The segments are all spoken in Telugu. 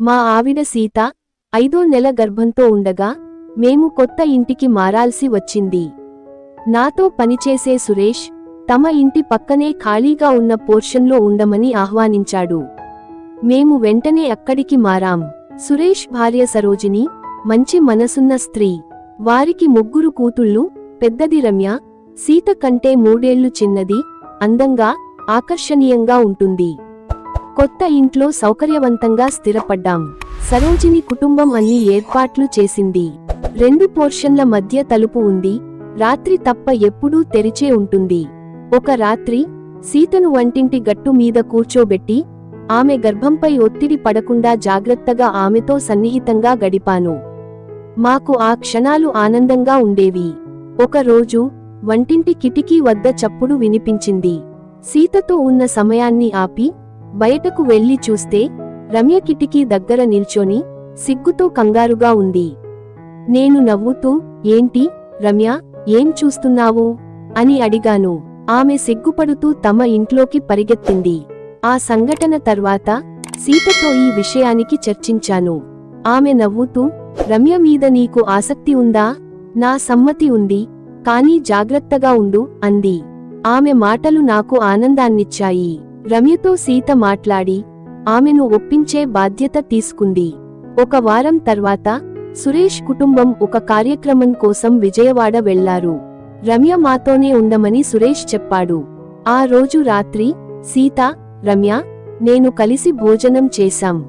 మా ఆవిడ సీత ఐదో నెల గర్భంతో ఉండగా మేము కొత్త ఇంటికి మారాల్సి వచ్చింది. నాతో పనిచేసే సురేష్ తమ ఇంటి పక్కనే ఖాళీగా ఉన్న పోర్షన్లో ఉండమని ఆహ్వానించాడు. మేము వెంటనే అక్కడికి మారాం. సురేష్ భార్య సరోజిని మంచి మనసున్న స్త్రీ. వారికి ముగ్గురు కూతుళ్ళు పెద్దది రమ్య. సీత కంటే మూడేళ్ళు చిన్నది అందంగా ఆకర్షణీయంగా ఉంటుంది. కొత్త ఇంట్లో సౌకర్యవంతంగా స్థిరపడ్డాం. సరోజిని కుటుంబం అన్ని ఏర్పాట్లు చేసింది. రెండు పోర్షన్ల మధ్య తలుపు ఉంది. రాత్రి తప్ప ఎప్పుడూ తెరిచే ఉంటుంది. ఒక రాత్రి సీతను వంటింటి గట్టు మీద కూర్చోబెట్టి ఆమె గర్భంపై ఒత్తిడి పడకుండా జాగ్రత్తగా ఆమెతో సన్నిహితంగా గడిపాను. మాకు ఆ క్షణాలు ఆనందంగా ఉండేవి. ఒక రోజు వంటింటి కిటికీ వద్ద చప్పుడు వినిపించింది. సీతతో ఉన్న సమయాన్ని ఆపి బయటకు వెళ్ళి చూస్తే రమ్య కిటికీ దగ్గర నిల్చొని సిగ్గుతో కంగారుగా ఉంది. నేను నవ్వుతూ ఏంటి రమ్య ఏం చూస్తున్నావు? అని అడిగాను. ఆమె సిగ్గుపడుతూ తమ ఇంట్లోకి పరిగెత్తింది. ఆ సంఘటన తర్వాత సీతతో ఈ విషయానికి చర్చించాను. ఆమె నవ్వుతూ రమ్య మీద నీకు ఆసక్తి ఉందా? నా సమ్మతి ఉంది కానీ జాగ్రత్తగా ఉండు అంది. ఆమె మాటలు నాకు ఆనందాన్నిచ్చాయి. రమ్యతో సీత మాట్లాడి ఆమెను ఒప్పించే బాధ్యత తీసుకుంది. ఒక వారం తర్వాత సురేష్ కుటుంబం ఒక కార్యక్రమం కోసం విజయవాడ వెళ్ళారు. రమ్య మాతోనే ఉండమని సురేష్ చెప్పాడు. ఆ రోజు రాత్రి సీత రమ్య నేను కలిసి భోజనం చేశాం.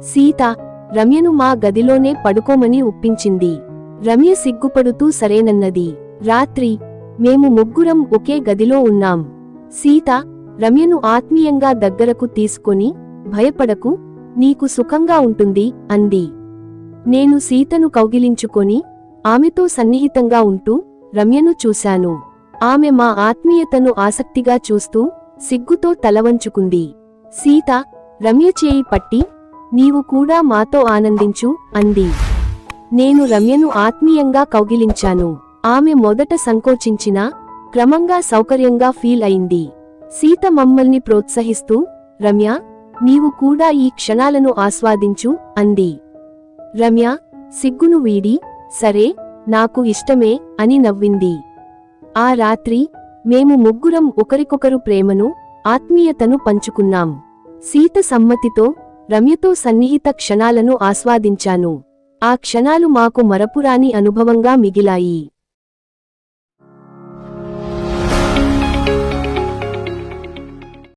సీత రమ్యను మా గదిలోనే పడుకోమని ఒప్పించింది. రమ్య సిగ్గుపడుతూ సరేనన్నది. రాత్రి మేము ముగ్గురం ఒకే గదిలో ఉన్నాం. సీత రమ్యను ఆత్మీయంగా దగ్గరకు తీసుకొని భయపడకు నీకు సుఖంగా ఉంటుంది అంది. నేను సీతను కౌగిలించుకొని ఆమెతో సన్నిహితంగా ఉంటూ రమ్యను చూశాను. ఆమె మా ఆత్మీయతను ఆసక్తిగా చూస్తూ సిగ్గుతో తలవంచుకుంది. సీత రమ్య చేయి పట్టి నీవు కూడా మాతో ఆనందించు అంది. నేను రమ్యను ఆత్మీయంగా కౌగిలించాను. ఆమె మొదట సంకోచించినా క్రమంగా సౌకర్యంగా ఫీల్ అయింది. సీత మమ్మల్ని ప్రోత్సహిస్తూ రమ్య నీవు కూడా ఈ క్షణాలను ఆస్వాదించు అంది. రమ్య సిగ్గును వీడి సరే నాకు ఇష్టమే అని నవ్వింది. ఆ రాత్రి మేము ముగ్గురం ఒకరికొకరు ప్రేమను ఆత్మీయతను పంచుకున్నాం. సీత సమ్మతితో రమ్యతో సన్నిహిత క్షణాలను ఆస్వాదించాను. ఆ క్షణాలు మాకు మరపురాని అనుభవంగా మిగిలాయి.